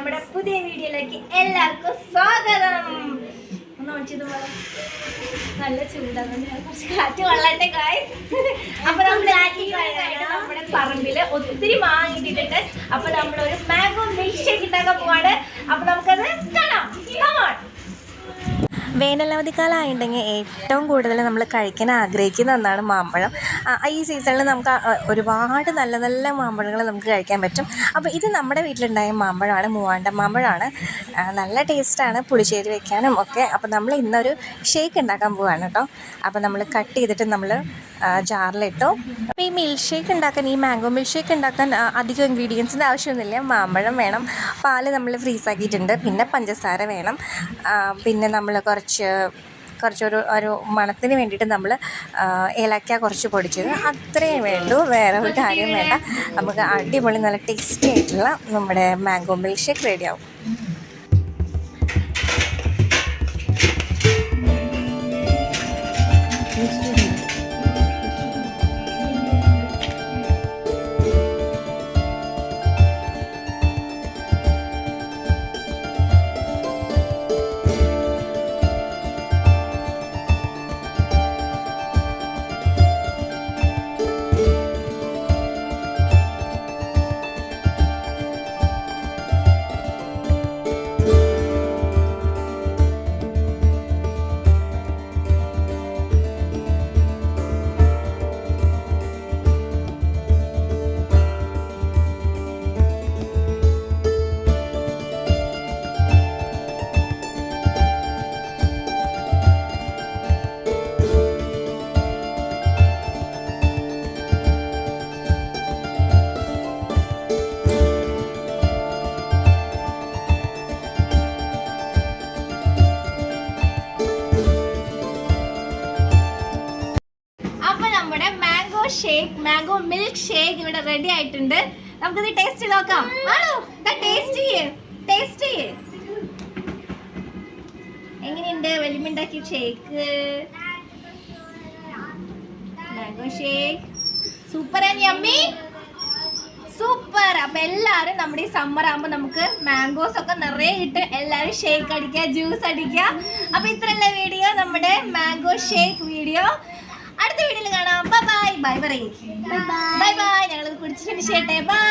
നമ്മുടെ പുതിയ വീഡിയോയിലേക്ക് എല്ലാവർക്കും സ്വാഗതം. നല്ല ചൂടാണ്. കുറച്ച് അപ്പൊ നമ്മൾ നമ്മുടെ പറമ്പിൽ ഒത്തിരി മാങ്ങിട്ടിട്ടുണ്ട് അപ്പൊ നമ്മളൊരു മാംഗോ മിൽക്ക് ഷേക്ക് ഉണ്ടാക്കാൻ പോവാണ്. അപ്പൊ നമുക്കത് വേനലവധിക്കാലമായിട്ടുണ്ടെങ്കിൽ ഏറ്റവും കൂടുതൽ നമ്മൾ കഴിക്കാൻ ആഗ്രഹിക്കുന്ന ഒന്നാണ് മാമ്പഴം. ഈ സീസണിൽ നമുക്ക് ഒരുപാട് നല്ല നല്ല മാമ്പഴങ്ങൾ നമുക്ക് കഴിക്കാൻ പറ്റും. അപ്പോൾ ഇത് നമ്മുടെ വീട്ടിലുണ്ടായ മാമ്പഴമാണ് മൂവാണ്ട മാമ്പഴമാണ്. നല്ല ടേസ്റ്റാണ് പുളിശ്ശേരി വെക്കാനും ഒക്കെ. അപ്പോൾ നമ്മൾ ഇന്നൊരു ഷേക്ക് ഉണ്ടാക്കാൻ പോവാണ് കേട്ടോ. അപ്പോൾ നമ്മൾ കട്ട് ചെയ്തിട്ട് നമ്മൾ ജാറിലിട്ടു. അപ്പോൾ ഈ മിൽക്ക് ഷേക്ക് ഉണ്ടാക്കാൻ ഈ മാംഗോ മിൽക്ക് ഷേക്ക് ഉണ്ടാക്കാൻ അധികം ഇൻഗ്രീഡിയൻസിന്റെ ആവശ്യമൊന്നുമില്ല. മാമ്പഴം വേണം പാൽ നമ്മൾ ഫ്രീസാക്കിയിട്ടുണ്ട്. പിന്നെ പഞ്ചസാര വേണം. പിന്നെ നമ്മൾ കുറച്ച് കുറച്ചൊരു ഒരു മണത്തിന് വേണ്ടിയിട്ട് നമ്മൾ ഏലക്ക കുറച്ച് പൊടിച്ചത്. അത്രയും വേണ്ടു. വേറെ ഒരു കാര്യം വേണ്ട. നമുക്ക് അടിപൊളി നല്ല ടേസ്റ്റി ആയിട്ടുള്ള നമ്മുടെ മാംഗോ മിൽക്ക് ഷേക്ക് റെഡിയാവും. ഷേക്ക് മാംഗോ മിൽക്ക് ഷേക്ക് ഇവിടെ റെഡി ആയിട്ടുണ്ട്. നമുക്കിത് ടേസ്റ്റ് നോക്കാം. ആണോ? ടേസ്റ്റ് എങ്ങനെയുണ്ട് വലിമുണ്ടാക്കി shake mango shake super and yummy super അപ്പൊ എല്ലാരും നമ്മുടെ ഈ സമ്മർ ആകുമ്പോ നമുക്ക് മാംഗോസ് ഒക്കെ നിറയെ കിട്ടും എല്ലാരും ഷേക്ക് അടിക്കുക ജ്യൂസ് അടിക്കുക. അപ്പൊ ഇത്രയുള്ള വീഡിയോ നമ്മുടെ മാംഗോ ഷേക്ക് വീഡിയോ അടുത്ത വീഡിയോയിൽ കാണാം. ബൈ ബൈ ബൈ പറയും. ബൈ ബൈ ഞങ്ങൾ കുടിച്ച് ഫിനിഷ് ചെയ്യട്ടെ ബൈ